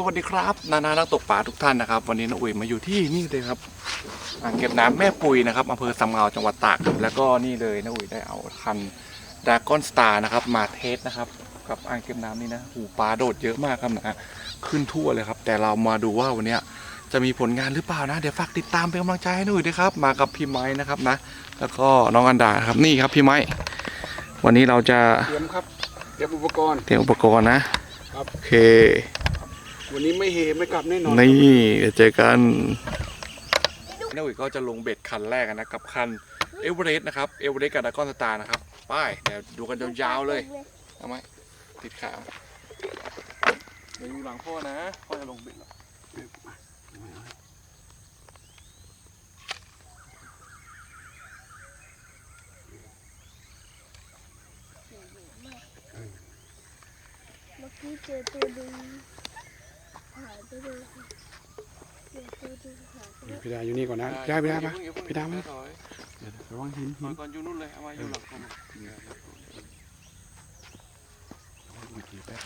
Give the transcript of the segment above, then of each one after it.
สวัสดีครับ นานานักตกปลาทุกท่านนะครับ วันนี้น้าอุ๋ยมาอยู่ที่นี่เลยครับอ่างเก็บน้ำแม่ปุยนะครับอำเภอสำเงาจังหวัดตากครับแล้วก็นี่เลยน้าอุ๋ยได้เอาคันดากอนสตาร์นะครับ มาเทสนะครับกับอ่างเก็บน้ำนี่นะหูปลาโดดเยอะมากครับนะขึ้นทั่วเลยครับ แต่เรามาดูว่าวันเนี้ยจะมีผลงานหรือเปล่านะ เดี๋ยวฝากติดตามเป็นกำลังใจให้น้าอุ๋ยด้วยครับ มากับพี่ไม้นะครับนะ แล้วก็น้องอันดาครับนี่ครับพี่ไม้วันนี้เราจะเตรียมครับเตรียมอุปกรณ์เตรียมอุปกรณ์นะครับโอเค วันนี้ไม่เฮไม่กลับแน่นอนนี่เดี๋ยวเจอกันน้าอุ๋ยก็จะลงเบ็ดคันแรกนะกับคันเอเวอเรสต์นะครับเอเวอเรสต์กับดากอนสตาร์นะครับไป้ายเดี๋ยวดูกันยาวๆเลยเอาไหมติดขาเดี๋ยวอยู่หลังพ่อนะพ่อจะลงเบ็ดแล้วเมื่อกี้เจอตัวดึง พี่ดาอยู่นี่ก่อนนะพี่ดาพี่ดาปะพี่ดาไหมระวังหินถอยก่อนอยู่นู่นเลยเอามาอยู่หลังพ่อมา แป๊บ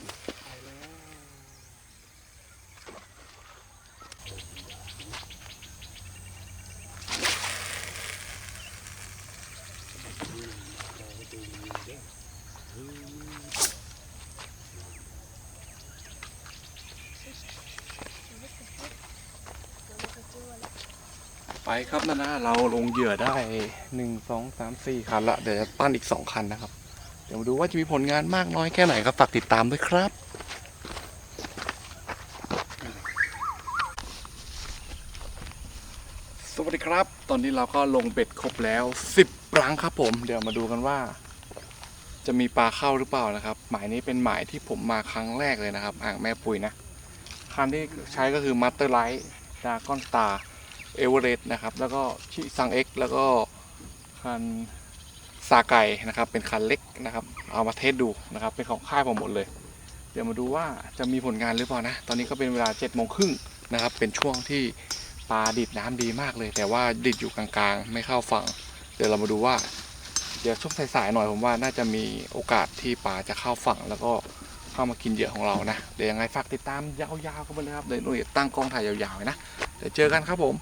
ไป ครับนะนะเราลงเหยื่อได้หนึ่งสองสามสี่คันละเดี๋ยวจะปั้นอีกสองคันนะครับ เดี๋ยวมาดูว่าจะมีผลงานมากน้อยแค่ไหนครับฝากติดตามด้วยครับสวัสดีครับ ตอนนี้เราก็ลงเบ็ดครบแล้ว10รังครับผม เดี๋ยวมาดูกันว่า จะมีปลาเข้าหรือเปล่านะครับ หมายนี้เป็นหมายที่ผมมาครั้งแรกเลยนะครับ อ่างแม่ปุยนะคันที่ใช้ก็คือมัตเตอร์ไลท์ดาก้อนตา เอเวอเรสต์นะครับ แล้วก็ชิซังเอ็กแล้วก็คันซาไกนะครับ เป็นคันเล็กนะครับ เอามาเทสดูนะครับ เป็นของค่ายผมหมดเลย เดี๋ยวมาดูว่าจะมีผลงานหรือเปล่านะ ตอนนี้ก็เป็นเวลา7จ็ดโมงครึ่งนะครับ เป็นช่วงที่ปลาดิดน้ำดีมากเลย แต่ว่าดิดอยู่กลางๆ ไม่เข้าฝั่ง เดี๋ยวเรามาดูว่า เดี๋ยวช่วงสายๆหน่อยผมว่าน่าจะมีโอกาสที่ปลาจะเข้าฝั่งแล้วก็เข้ามากินเหยื่อของเรานะ เดี๋ยวยังไงฝากติดตามยาวๆกันไปเลยครับเดี๋ยวหนุ่ยตั้งกล้องถ่ายยาวๆนะ เดี๋ยวเจอกันครับผม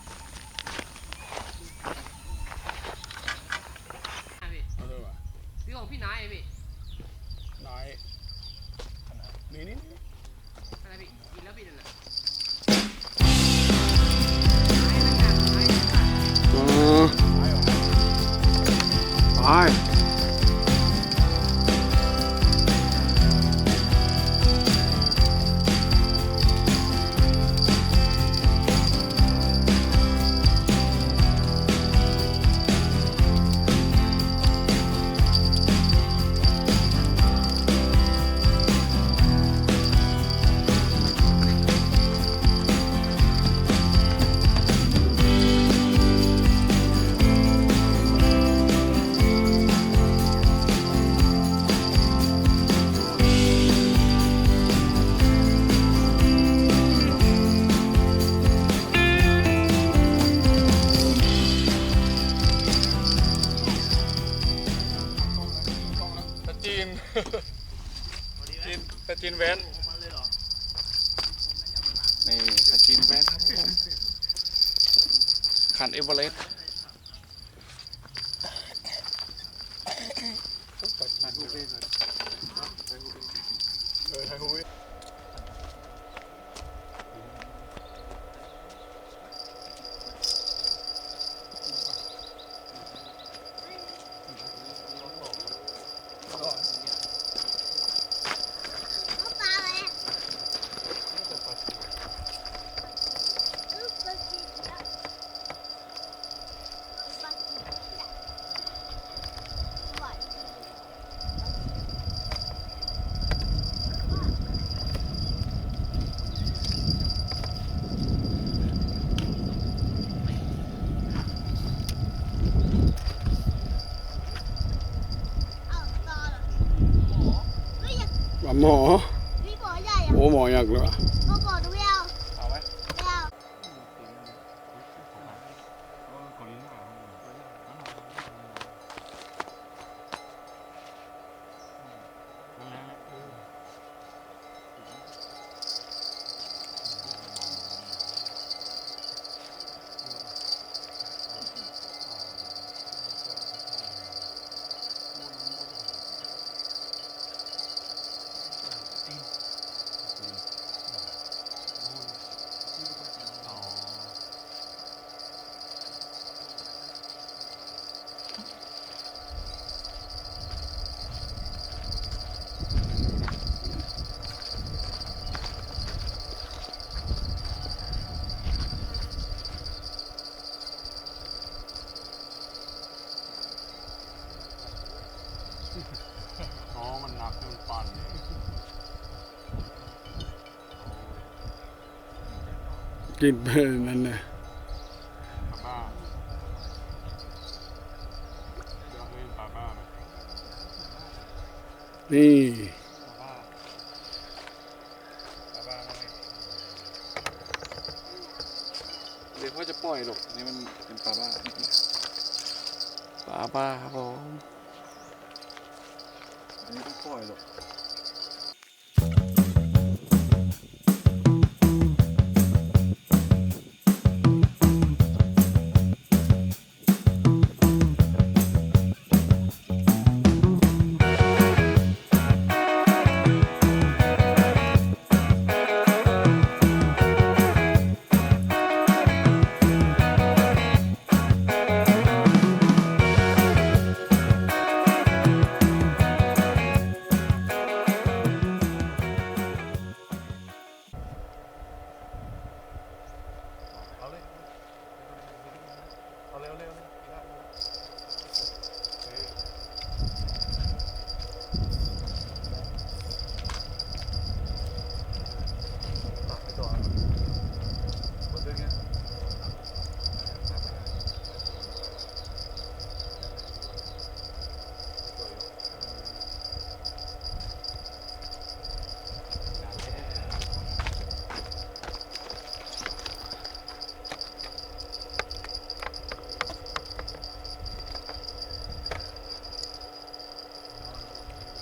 คันเอเวอเรสต์ เออไทยฮุ้ย ว่าหมอพี่บอใหญ่อะ โอ้หมออยากเลยว่ะ พ่อบอกดูไม่เอา เอาไหม ไม่เอา เกินเพื่อนนั่นนะปลาบ้าเดี๋ยวเล่นปลาบ้าไหมนี่ปลาบ้าปลาบ้าไหมเดี๋ยวพ่อจะปล่อยหรอกนี่มันเป็นปลาบ้าปลาบ้าครับผมอันนี้ต้องปล่อยหรอก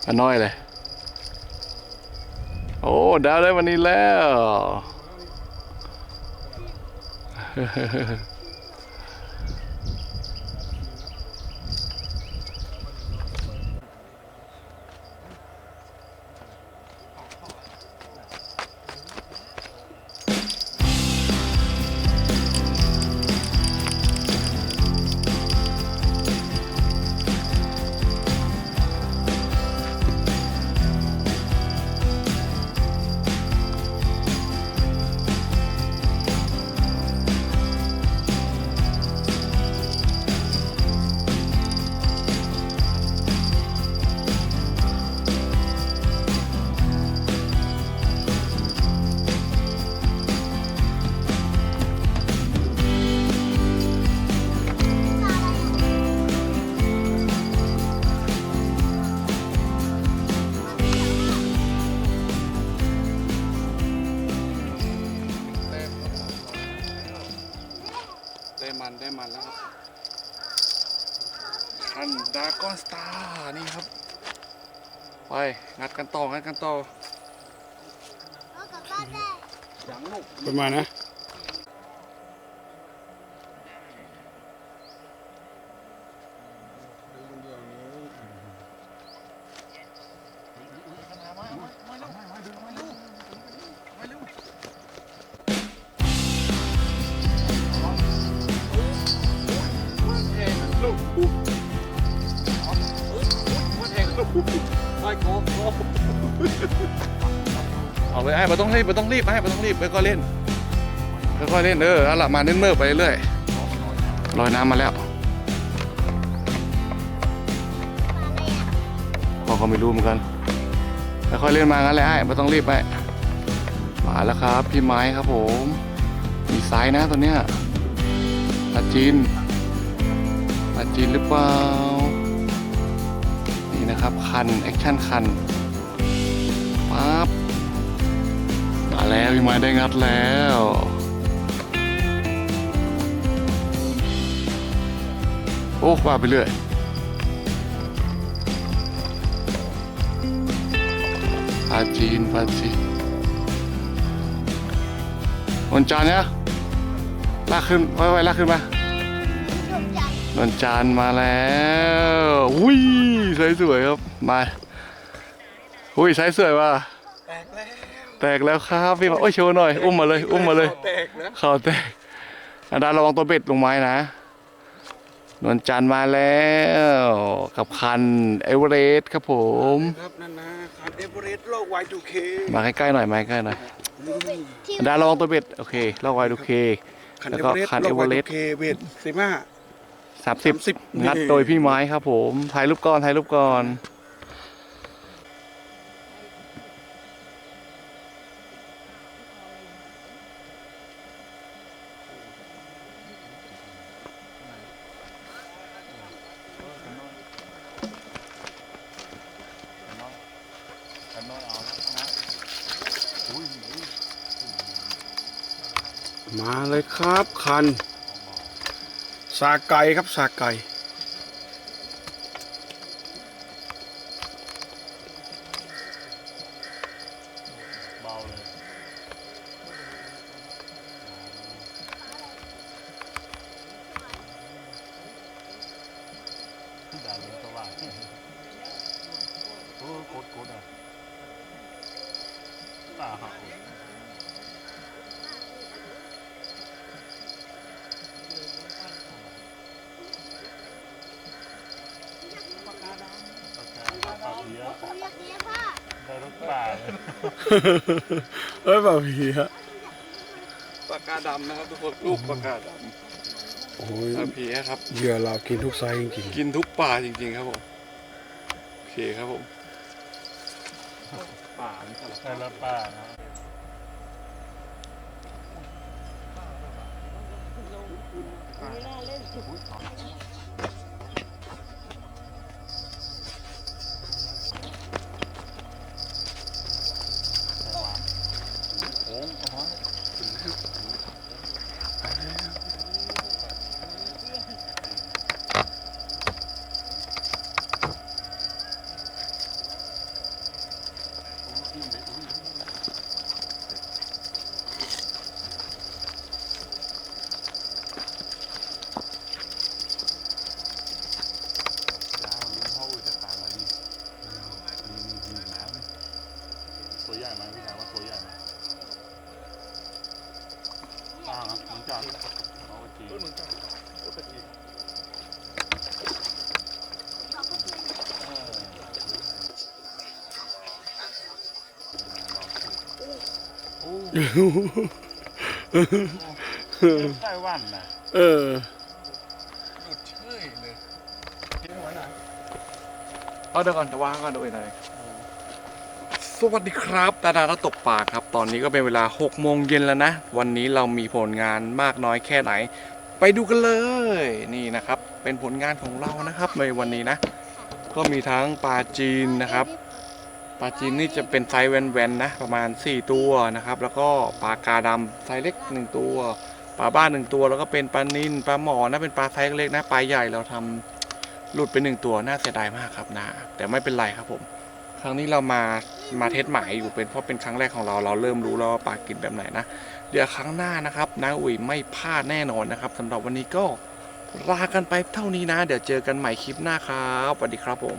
อันน้อยเลย โอ้ดาวได้วันนี้แล้ว ไป งัดกันต่อ งัดกันต่อเอากลับ บ้าได้อย่างลูกประมาณนะเอาเลยไอ้ไม่ต้องรีบไม่ต้องรีบไอ้ไม่ต้องรีบค่อยๆเล่นค่อยๆเล่นเออเอาละมาเน้นเมื่อไปเรื่อยลอยน้ำมาแล้วพอเขาไม่รู้เหมือนกันค่อยๆเล่นมางั้นแหละไอ้ไม่ต้องรีบไปมาแล้วครับพี่ไม้ครับผมมีไซส์นะตัวเนี้ยปลาจีนปลาจีนหรือเปล่า นะครับ คัน แอคชั่นคันปั๊บมาแล้วพี่ไม้ได้งัดแล้วโอ้ว่าไปเรื่อยปาจีนปาจีนวันจานเนี่ยลากขึ้นไว้ไว้ลากขึ้นมา บจังนนจานมาแล้วอุ้ยสวยสวยๆครับ มาอุ้ยใช้สวยว่ะแตกแล้วแตกแล้วครับพี่มาโอ้ยโชว์หน่อย อุ้มมาเลย อุ้มมาเลยแตกแล้วเข่าแตกอาดาระวังตัวเบ็ดลงไม้นะนวลจันทร์มาแล้ว กับคันเอเวอเรสต์ครับผม ครับนั่นนะคันเอเวอเรสต์โลก Y2K มาใกล้ๆหน่อยมาใกล้ๆหน่อยที่อาดาระวังตัวเบ็ดโอเคลอกไว้ดูเคคันแล้วเอก็เวอเรสต์คันโลก Everest Y2K เวทสิบห้า สามสิบนัดโดยพี่ไม้ครับผมถ่ายรูปก่อนถ่ายรูปก่อนมาเลยครับคัน สาไก่ครับสาไก่เบาเลยด่าลุงสว่าโอ้โคตรโคตรอะป่าห่าปาก ป่าเลยเอ้ยแบบเฮียปากกาดำนะครับทุกคนลูกปากกาดโอ้ยำอาเพียครับ เหยื่อเรากินทุกไซส์จริงกินทุกปลาจริง ๆ ครับผมโอเคครับผมป่านี่สารได้รถป่านะ ไต้หวันนะเออหลุดเฉยเลยเอาเดี๋ยวก่อนจะวางก่อนดูอีกหน่อยสวัสดีครับตาดาแล้วตกปลาครับ ตอนนี้ก็เป็นเวลา6โมงเย็นแล้วนะ วันนี้เรามีผลงานมากน้อยแค่ไหน ไปดูกันเลยนี่นะครับ เป็นผลงานของเรานะครับในวันนี้นะ ก็มีทั้งปลาจีนนะครับ ปลาจีนนี่จะเป็นไซส์แวนๆนะประมาณ 4 ตัวนะครับ แล้วก็ปลากาดำไซส์เล็ก 1 ตัวปลาบ้าน1ตัวแล้วก็เป็นปลานินปลาหมอนะเป็นปลาไซส์เล็กนะปลาใหญ่เราทำหลุดไปหนึ่งตัวน่าเสียดายมากครับนะ แต่ไม่เป็นไรครับผม ครั้งนี้เรามามาเทสหมายอยู่เป็นเพราะเป็นครั้งแรกของเราเราเริ่มรู้แล้วว่าปลากินแบบไหนนะ เดี๋ยวครั้งหน้านะครับนาอุ๋ยไม่พลาดแน่นอนนะครับสำหรับวันนี้ก็ลากันไปเท่านี้นะ เดี๋ยวเจอกันใหม่คลิปหน้าครับสวัสดีครับผม